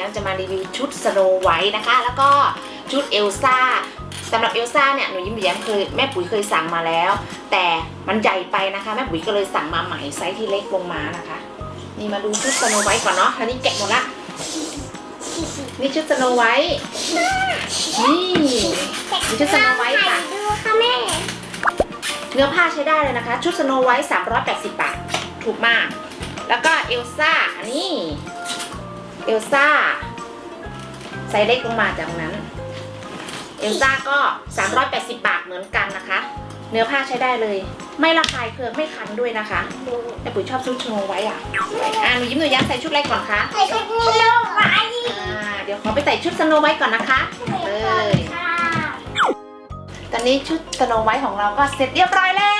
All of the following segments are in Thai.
ย้มจะมารีวิวชุดสโนไวท์นะคะ แล้วก็ชุดเอลซ่าสำหรับเอลซ่าเนี่ยหนูยิ้มหนูแย้มเคยแม่ปุ๋ยเคยสั่งมาแล้ว แต่มันใหญ่ไปนะคะแม่ปุ๋ยก็เลยสั่งมาใหม่ไซส์ที่เล็กลงมานะคะ นี่มาดูชุดสโนไวท์ก่อนเนาะอันนี้แกะหมดละนี่ชุดสโนไวท์นี่นี่ชุดสโนไวท์ค่ะดูค่ะแม่เนื้อผ้าใช้ได้เลยนะคะ ชุดสโนไวท์380 บาท ถูกมาก แล้วก็เอลซ่าอันนี้เอลซ่า ไซส์เล็กลงมาจากนั้น เอลซ่าก็ 380 บาทเหมือนกันนะคะ เนื้อผ้าใช้ได้เลย ไม่ระคายเคืองไม่คันด้วยนะคะ แต่ปุ๋ยชอบชุดสโนไวท์อะอ่าหนูยิ้มหนูยั้มใส่ชุดอะไรก่อนคะใส่ชุดนี้ลงไปอ่าเดี๋ยวขอไปใส่ชุดสโนไวท์ก่อนนะคะเลยค่ะตอนนี้ชุดสโนไวท์ของเราก็เสร็จเรียบร้อยแล้วน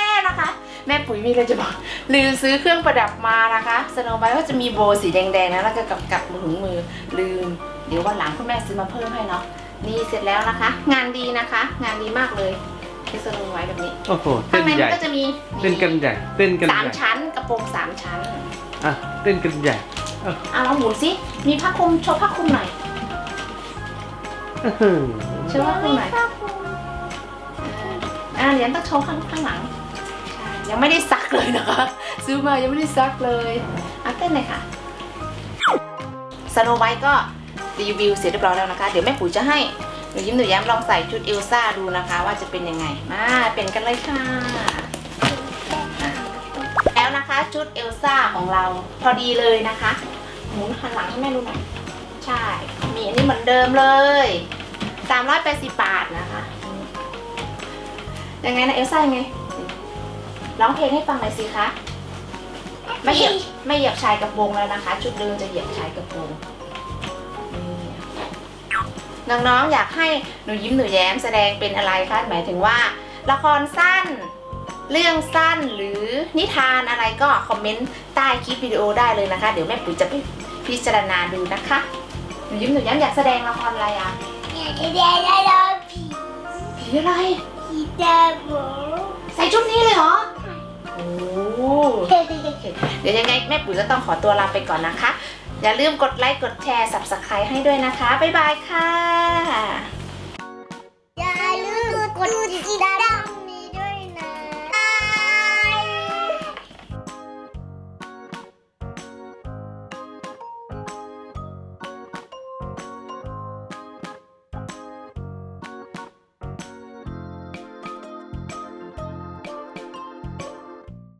ะคะ แม่ปุ๋ยมีอะไรจะบอกลืมซื้อเครื่องประดับมานะคะสโนไวท์ก็จะมีโบว์สีแดงๆนะแล้วก็กับกับมือถุงมือลืม เดี๋ยววันหลังคุณแม่ซื้อมาเพิ่มให้เนาะนี่เสร็จแล้วนะคะ งานดีนะคะ งานดีมากเลยที่สโนไวท์แบบนี้โอ้โหข้าเต้งนในใหมัญ่นก็จะมีเต้นกันใหญ่เต้นกันสามใหญ่ชั้นกระโปรงสามชั้นอะเต้นกันใหญ่อะลองหมุนสิมีผ้าคลุมโชว์ผ้าคลุมหน่อยอื้อหือโชว์ผ้าคลุมหน่อย อ่าเหรียญต้องโชว์ข้างข้างหลังใช่ ยังไม่ได้ซักเลยนะคะ ซื้อมายังไม่ได้ซักเลยอะเต้นเลยค่ะสโนไวท์ก็รีวิวเสร็จเรียบร้อยแล้วนะคะ เดี๋ยวแม่ปุ๋ยจะให้หนูยิ้มหนูแย้มลองใส่ชุดเอลซ่าดูนะคะ ว่าจะเป็นยังไงมาเป็นกันเลยค่ะอะแล้วนะคะชุดเอลซ่าของเราพอดีเลยนะคะหมุนหันหลังให้แม่ดูหน่อยใช่ มีอันนี้เหมือนเดิมเลย380บาทนะคะยังไงนะเอลซ่ายังไง ร้องเพลงให้ฟังหน่อยสิคะ ไม่เหยียบไม่เหยียบชายกระโปรงแล้วนะคะ ชุดเดิมจะเหยียบชายกระโปรงนี่น้องๆอยากให้หนูยิ้มหนูแย้มแสดงเป็นอะไรคะหมายถึงว่า ละครสั้น เรื่องสั้นหรือนิทานอะไรก็คอมเมนต์ใต้คลิปวิดีโอได้เลยนะคะ เดี๋ยวแม่ปุ๋ยจะไปพิจารณาดูนะคะหนูยิ้มหนูแย้มอยากแสดงละครอะไรอะเดี๋ยวเดี๋ยวเดี๋ยวผีผีอะไรผีตาโบใส่ชุดนี้เลยเหรอโอ้ เดี๋ยวยังไงแม่ปุ๋ยก็ต้องขอตัวลาไปก่อนนะคะ อย่าลืมกดไลค์กดแชร์ subscribe ให้ด้วยนะคะ บ๊ายบายค่ะ อย่าลืมกดติดต